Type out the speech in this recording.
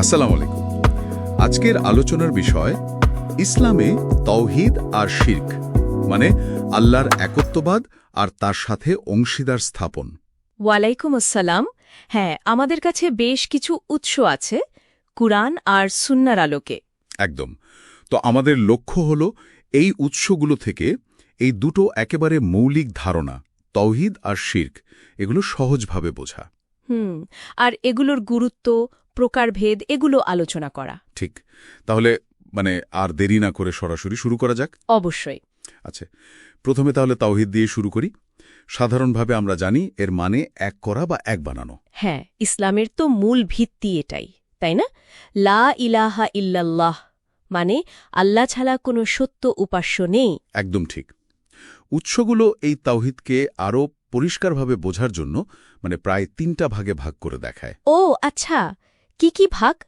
আসসালামু আলাইকুম। আজকের আলোচনার বিষয় ইসলামে তৌহিদ আর শির্ক মানে আল্লাহর একত্ববাদ আর তার সাথে অংশীদার স্থাপন। ওয়ালাইকুম আসসালাম। হ্যাঁ আমাদের কাছে বেশ কিছু উৎস আছে কুরআন আর সুন্নার আলোকে। একদম। তো আমাদের লক্ষ্য হল এই উৎসগুলো থেকে এই দুটো একেবারে মৌলিক ধারণা তৌহিদ আর শির্ক এগুলো সহজভাবে বোঝা। হুম আর এগুলোর গুরুত্ব প্রকারভেদ এগুলো আলোচনা করা। ঠিক। তাহলে মানে আর দেরি না করে সরাসরি শুরু করা যাক? অবশ্যই। আচ্ছা প্রথমে তাহলে তাওহিদ দিয়ে শুরু করি। সাধারণভাবে আমরা জানি এর মানে এক করা বা এক বানানো। হ্যাঁ ইসলামের তো মূল ভিত্তি এটাই তাই না? লা ইলাহা ইল্লাল্লাহ মানে আল্লাহ ছাড়া কোনো সত্য উপাস্য নেই। একদম ঠিক। উৎসগুলো এই তাওহিদকে আরও পরিষ্কারভাবে বোঝার জন্য মানে প্রায় তিনটা ভাগে ভাগ করে দেখায়। ও আচ্ছা। কি কি ভাগ?